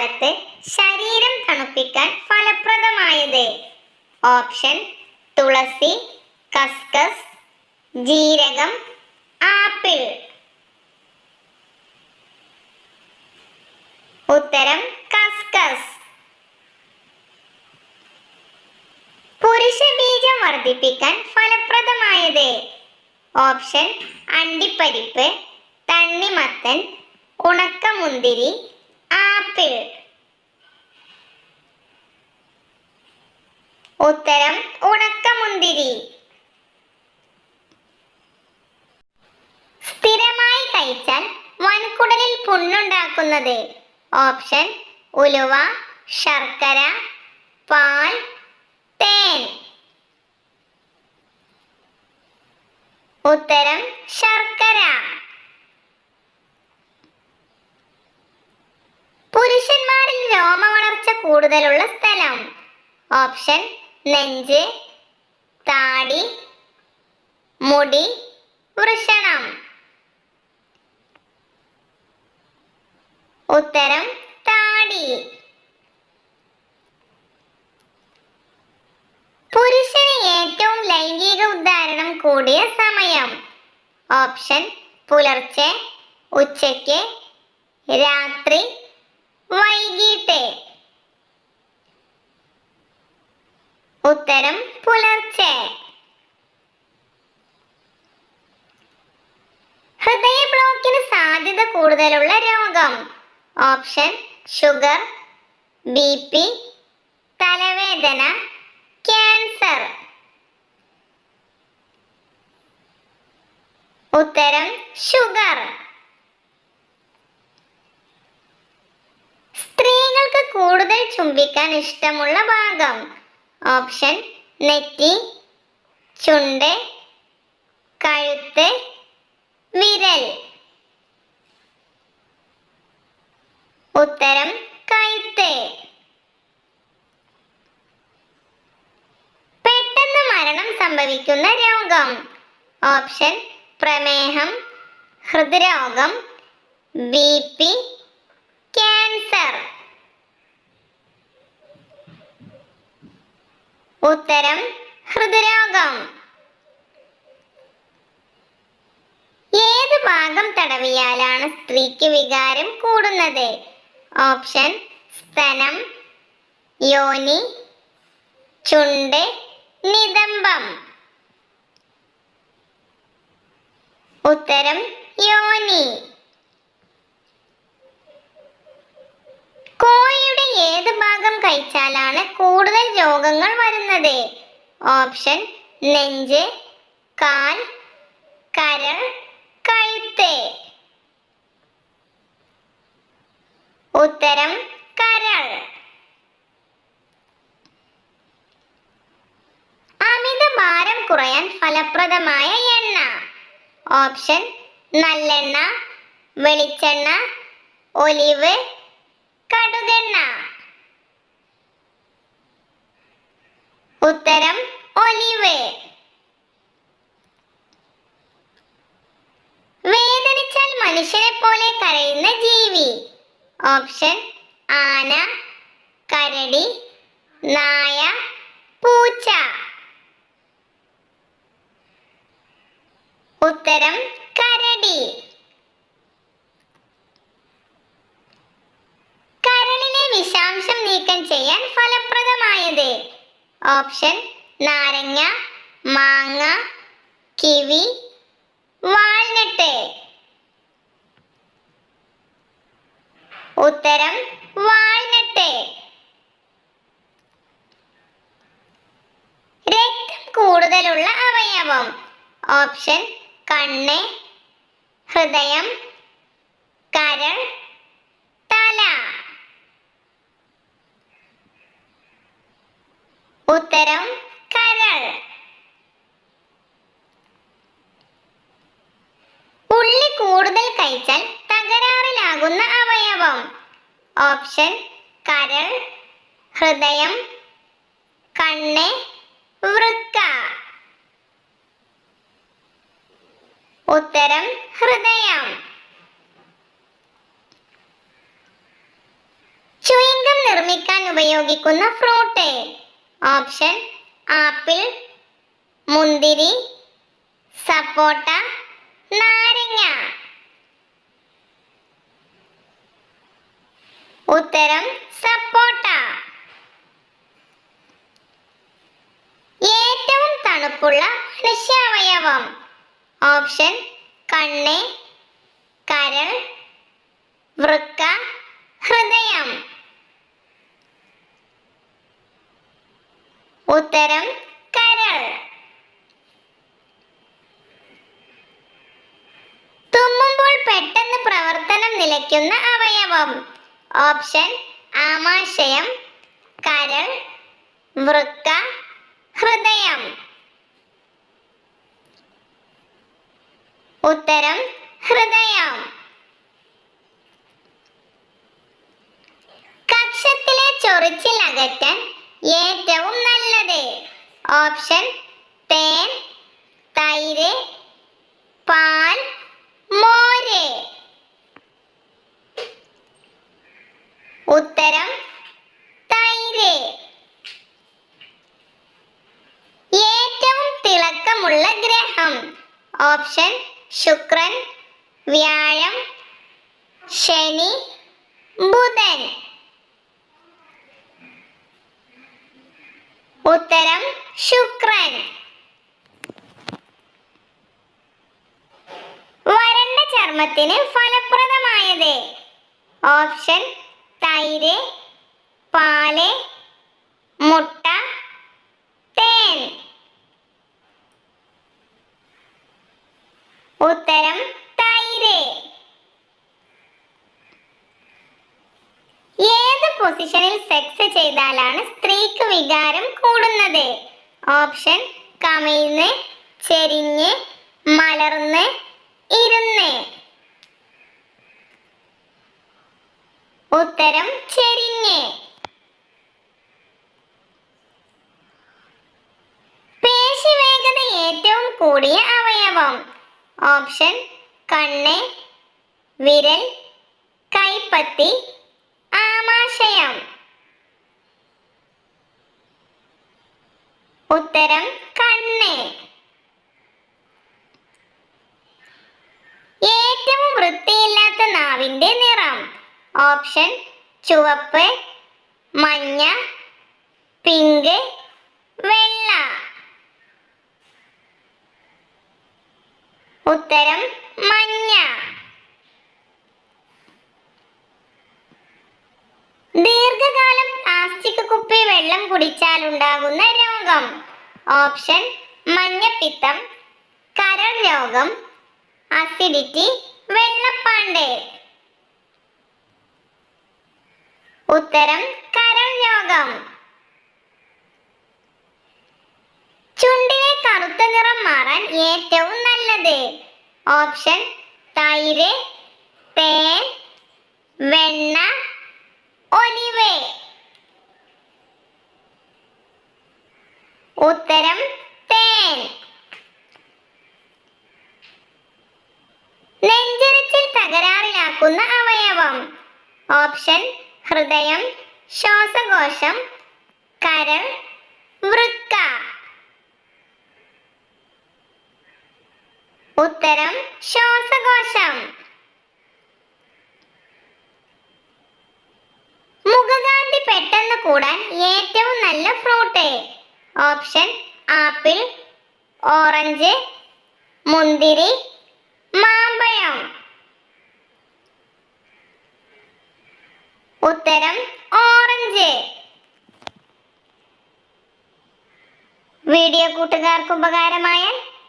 കാലത്ത് ശരീരം തണുപ്പിക്കാൻ ഫലപ്രദമായത്. ഓപ്ഷൻ തുളസി കസ്കസ് ജീരകം ആപ്പിൾ. ഉത്തരം കസ്കസ്. പുരുഷ ബീജം വർദ്ധിപ്പിക്കാൻ ഫലപ്രദമായത്. ഓപ്ഷൻ അണ്ടിപ്പരിപ്പ് തണ്ണിമത്തൻ ഉണക്കമുന്തിരി ആപ്പിൾ ഉത്തരം ഉണക്കമുന്തിരി. സ്ഥിരമായി കഴിച്ചാൽ വൻകുടലിൽ പുണ്ണുണ്ടാക്കുന്നത്. ഓപ്ഷൻ ഉലുവ ശർക്കര പാൽ തേൻ. ഉത്തരം ശർക്കര. കൂടുതലുള്ള സ്ഥലം. ഓപ്ഷൻ നെഞ്ച് താടി മുടി വൃഷണം. ഉത്തരം താടി. പുരുഷന് ഏറ്റവും ലൈംഗിക ഉദ്ധാരണം കൂടിയ സമയം. ഓപ്ഷൻ പുലർച്ചെ ഉച്ചയ്ക്ക് രാത്രി വൈകിട്ട്. ഉത്തരം പുലർച്ചെ. ഹൃദയ ബ്ലോക്കിന് സാധ്യത കൂടുതലുള്ള രോഗം. ഓപ്ഷൻ ഷുഗർ ബി പി തലവേദന ക്യാൻസർ. ഉത്തരം ഷുഗർ. സ്ത്രീകൾക്ക് കൂടുതൽ ചുംബിക്കാൻ ഇഷ്ടമുള്ള ഭാഗം. ഓപ്ഷൻ നെറ്റി ചുണ്ട് കഴുത്ത് വിരൽ. ഉത്തരം കഴുത്ത്. പെട്ടെന്ന് മരണം സംഭവിക്കുന്ന രോഗം. ഓപ്ഷൻ പ്രമേഹം ഹൃദ്രോഗം ബി പി ക്യാൻസർ. ഉത്തരം ഹൃദ്രോഗം. ഏത് ഭാഗം തടവിയാലാണ് സ്ത്രീക്ക് വികാരം കൂടുന്നത്? ഓപ്ഷൻ സ്തനം യോനി ചുണ്ട് നിതംബം. ഉത്തരം യോനി കോഴിയുടെ ഏത് ഭാഗം കഴിച്ചാലാണ് കൂടുതൽ രോഗങ്ങൾ ഓപ്ഷൻ നെഞ്ച് കാൽ കരൾ കഴുത്ത്. ഉത്തരം കരൾ. അമിത ഭാരം കുറയാൻ ഫലപ്രദമായ എണ്ണ. ഓപ്ഷൻ നല്ലെണ്ണ വെളിച്ചെണ്ണ ഒലിവ് കടുകെണ്ണ. ഉത്തരം ഒലിവ്. വേദനിച്ചാൽ മനുഷ്യനെ പോലെ കരയുന്ന ജീവി. ഓപ്ഷൻ ആന കരടി നായ പൂച്ച. ഉത്തരം ഓപ്ഷൻ നാരങ്ങ മാങ്ങ കിവി വാൾനട്ട്. ഉത്തരം വാൾനട്ട്. രക്തം കൂടുതലുള്ള അവയവം. ഓപ്ഷൻ കണ്ണ് ഹൃദയം കരൾ തല ഉത്തരം കരൾ ഉള്ളി കൂടുതൽ കഴിച്ചാൽ തകരാറിലാകുന്ന ഓപ്ഷൻ കരൾ ഹൃദയം കണ്ണ് വൃക്ക. ഉത്തരം ഹൃദയം. ചുയിങ്കം നിർമ്മിക്കാൻ ഉപയോഗിക്കുന്ന ഫ്രൂട്ട്. ഓപ്ഷൻ ആപ്പിൾ മുന്തിരി സപ്പോട്ട നാരങ്ങ. ഉത്തരം സപ്പോട്ട. ഏറ്റവും തണുപ്പുള്ള മനുഷ്യാവയവം ഓപ്ഷൻ കണ്ണ് കരൾ വൃക്ക ഹൃദയം. ഉത്തരം കരൾ. തുമ്മുമ്പോൾ പെട്ടെന്ന് പ്രവർത്തനം നിലയ്ക്കുന്ന അവയവം. ഓപ്ഷൻ ആമാശയം കരൾ വൃക്ക ഹൃദയം. ഉത്തരം ഹൃദയം. കക്ഷത്തിലെ ചൊറിച്ചിൽ അകറ്റാൻ ഏറ്റവും നല്ലത്. ഓപ്ഷൻ തേൻ തൈര് പാൽ മോര്. ഉത്തരം തൈര്. ഏറ്റവും തിളക്കമുള്ള ഗ്രഹം. ഓപ്ഷൻ ശുക്രൻ വ്യാഴം ശനി ബുധൻ. ഉത്തരം ശുക്രൻ. വരണ്ട ചർമ്മത്തിന് ഫലപ്രദമായത്. ഓപ്ഷൻ തൈര് പാൽ മുട്ട തേൻ. ഉത്തരം തൈര്. ഏത് പൊസിഷനിൽ സെക്സ് ചെയ്താലാണ് സ്ത്രീക്ക് വികാരം കൂടുന്നത്? ഓപ്ഷൻ കമിഴ്ന്ന് ചെരിഞ്ഞ് മലർന്ന് ഇരുന്ന്. ഉത്തരം ചെരിഞ്ഞ്. പേശിവേഗത ഏറ്റവും കൂടിയ അവയവം. ഓപ്ഷൻ കണ്ണ് വിരൽ കൈപ്പത്തി ആമാശയം. ഉത്തരം കണ്ണ്. ഏറ്റവും വൃത്തിയില്ലാത്ത നിറം ഓപ്ഷൻ ചുവപ്പ് മഞ്ഞ പിങ്ക് വെള്ള. ഉത്തരം മഞ്ഞ. ദീർഘകാലം പ്ലാസ്റ്റിക് കുപ്പി വെള്ളം കുടിച്ചാൽ ഉണ്ടാകുന്ന രോഗം. ഓപ്ഷൻ മഞ്ഞപ്പിത്തം കരൾ രോഗം അസിഡിറ്റി വെള്ളപ്പാണ്ട് ഉത്തരം കരൾ രോഗം. ചുണ്ടിലെ കറുത്ത നിറം മാറാൻ ഏറ്റവും നല്ലത്. ഓപ്ഷൻ തൈര് തേൻ വെണ്ണ ഒലിവ്. ഉത്തരം തേൻ നെഞ്ചരിച്ചിൽ തകരാറിലാക്കുന്ന അവയവം ഓപ്ഷൻ ഹൃദയം ശ്വാസകോശം കരൾ വൃക്ക ഉത്തരം ശ്വാസകോശം. മുഖകാന്തി പെട്ടെന്ന് കൂടാൻ ഏറ്റവും നല്ല ഫ്രൂട്ട് ഓപ്ഷൻ ആപ്പിൾ ഓറഞ്ച് മുന്തിരി മാമ്പഴം. ഉത്തരം ഓറഞ്ച് വീഡിയോ കൂട്ടുകാർക്ക് ഉപകാരമായാൽ